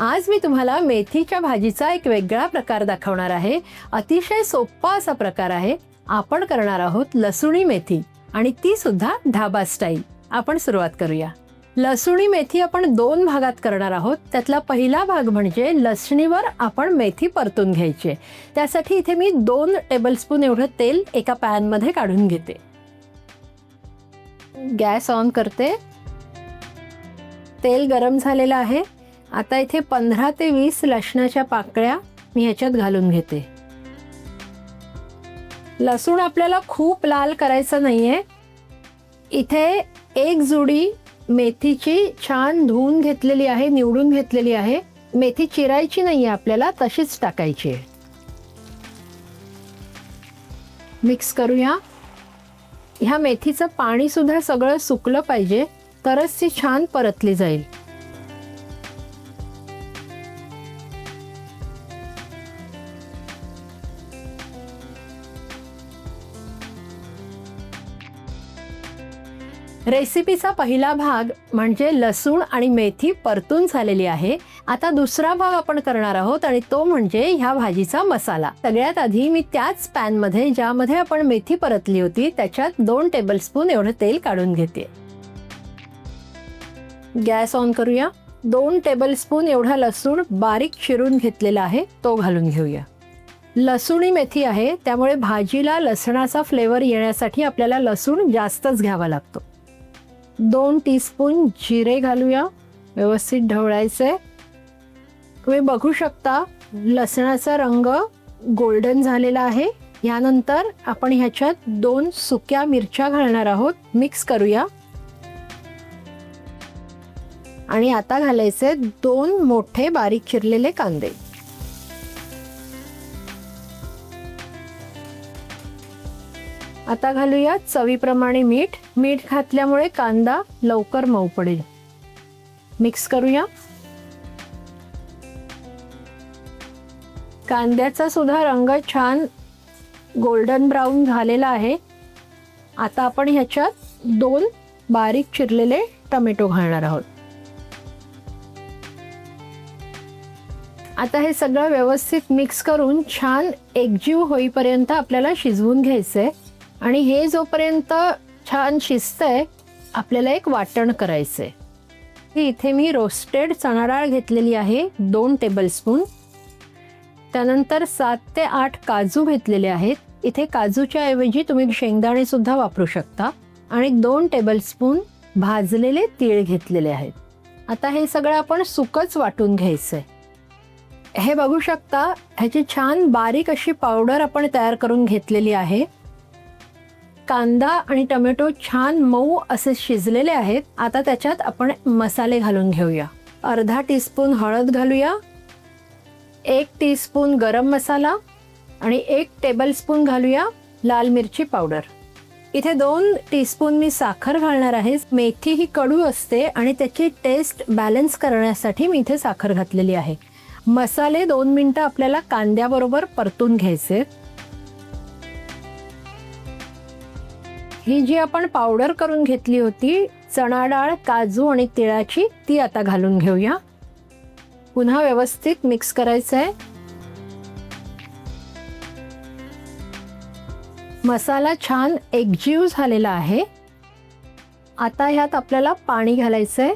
आज मी तुम्हाला मेथीच्या भाजीचा एक वेगळा प्रकार दाखवणार आहे. अतिशय सोपा असा प्रकार आहे. आपण करणार आहोत लसुणी मेथी आणि ती सुद्धा ढाबा स्टाईल आपण सुरुवात करूया. लसुणी मेथी आपण दोन भागात करणार आहोत. त्यातला पहिला भाग म्हणजे लसणीवर आपण मेथी परतून घ्यायची. आहे. त्यासाठी इथे मी दोन टेबलस्पून एवढं तेल एका पॅनमध्ये काढून घेते. गॅस ऑन करते. तेल गरम झालेलं आहे. आता इथे पंधरा ते वीस लसणाच्या पाकळ्या मी ह्याच्यात घालून घेते. लसूण आपल्याला खूप लाल करायचं आहे इथे एक जुडी मेथीची छान धुवून घेतलेली आहे निवडून घेतलेली आहे. मेथी चिरायची नाही आहे आपल्याला तशीच टाकायची आहे. मिक्स करूया. ह्या मेथीचं पाणीसुद्धा सगळं सुकलं पाहिजे तरच ती छान परतली जाईल. रेसिपीचा पहिला भाग म्हणजे लसूण आणि मेथी परतून झालेली आहे. आता दुसरा भाग आपण करणार आहोत आणि तो म्हणजे ह्या भाजीचा मसाला. सगळ्यात आधी मी त्याच पॅनमध्ये ज्यामध्ये आपण मेथी परतली होती त्याच्यात दोन टेबलस्पून एवढं तेल काढून घेते. गॅस ऑन करूया. दोन टेबलस्पून एवढा लसूण बारीक चिरून घेतलेला आहे तो घालून घेऊया. लसूणी मेथी आहे त्यामुळे भाजीला लसणाचा फ्लेवर येण्यासाठी आपल्याला लसूण जास्तच घ्यावा लागतो. दोन टीस्पून जिरे घालूया. व्यवस्थित ढवळायचे. तुम्ही बघू शकता लसणाचा रंग गोल्डन झालेला आहे. यानंतर आपण ह्याच्यात दोन सुक्या मिरच्या घालणार आहोत. मिक्स करूया. आणि आता घालायचे दोन मोठे बारीक चिरलेले कांदे. आता घालूया चवीप्रमाणे मीठ. मीठ घातल्यामुळे कांदा लवकर मऊ पडेल. मिक्स करूया. कांद्याचा सुद्धा रंग छान गोल्डन ब्राऊन झालेला आहे. आता आपण ह्याच्यात दोन बारीक चिरलेले टोमॅटो घालणार आहोत. आता हे सगळं व्यवस्थित मिक्स करून छान एकजीव होईपर्यंत आपल्याला शिजवून घ्यायचं आहे आणि हे जोपर्यंत छान शिजतंय आपल्याला एक वाटण करायचं आहे की इथे मी रोस्टेड चणा डाळ घेतलेली आहे दोन टेबलस्पून त्यानंतर सात ते आठ काजू घेतलेले आहेत. इथे काजूच्या ऐवजी तुम्ही शेंगदाणेसुद्धा वापरू शकता. आणि दोन टेबलस्पून भाजलेले तीळ घेतलेले आहेत. आता हे सगळं आपण सुकच वाटून घ्यायचं आहे हे बघू शकता ह्याची छान बारीक अशी पावडर आपण तयार करून घेतलेली आहे. कांदा आणि टोमॅटो छान मऊ असे शिजलेले आहेत. आता त्याच्यात आपण मसाले घालून घेऊया. अर्धा टीस्पून हळद घालूया. एक टीस्पून गरम मसाला आणि एक टेबलस्पून घालूया लाल मिरची पावडर. इथे दोन टीस्पून मी साखर घालणार आहे. मेथी ही कडू असते आणि त्याची टेस्ट बॅलन्स करण्यासाठी मी इथे साखर घातलेली आहे. मसाले दोन मिनटं आपल्याला कांद्याबरोबर परतून घ्यायचे ही जी आपण पावडर करून घेतली होती चणा डाळ काजू आणि तिळाची ती आता घालून घेऊया. पुन्हा व्यवस्थित मिक्स करायचं आहे मसाला छान एकजीव झालेला आहे. आता ह्यात आपल्याला पाणी घालायचं आहे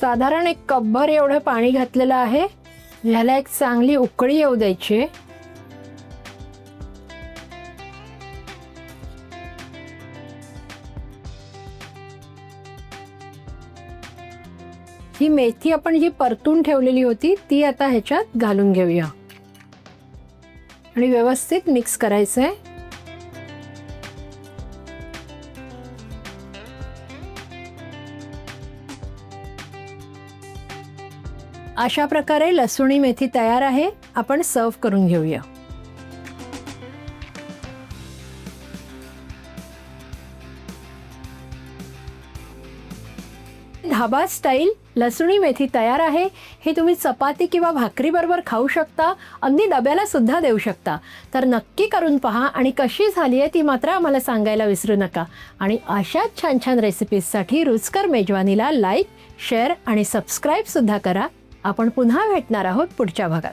साधारण एक कपभर एवढं पाणी घातलेलं आहे. ह्याला एक चांगली उकळी येऊ द्यायची. ही मेथी आपण जी परतून ठेवलेली होती ती आता ह्याच्यात घालून घेऊया. आणि व्यवस्थित मिक्स करायचं आहे अशा प्रकारे लसुणी मेथी तयार आहे. आपण सर्व करून घेऊया. धाबा स्टाईल लसुणी मेथी तयार आहे. ही तुम्ही चपाती किंवा भाकरीबरोबर खाऊ शकता. अगदी डब्याला सुद्धा देऊ शकता. तर नक्की करून पहा आणि कशी झाली आहे ती मात्र आम्हाला सांगायला विसरू नका. आणि अशाच छान छान रेसिपीजसाठी रुचकर मेजवानीला लाईक शेअर आणि सबस्क्राईबसुद्धा करा. आपण पुन्हा भेटणार आहोत पुढच्या भागात.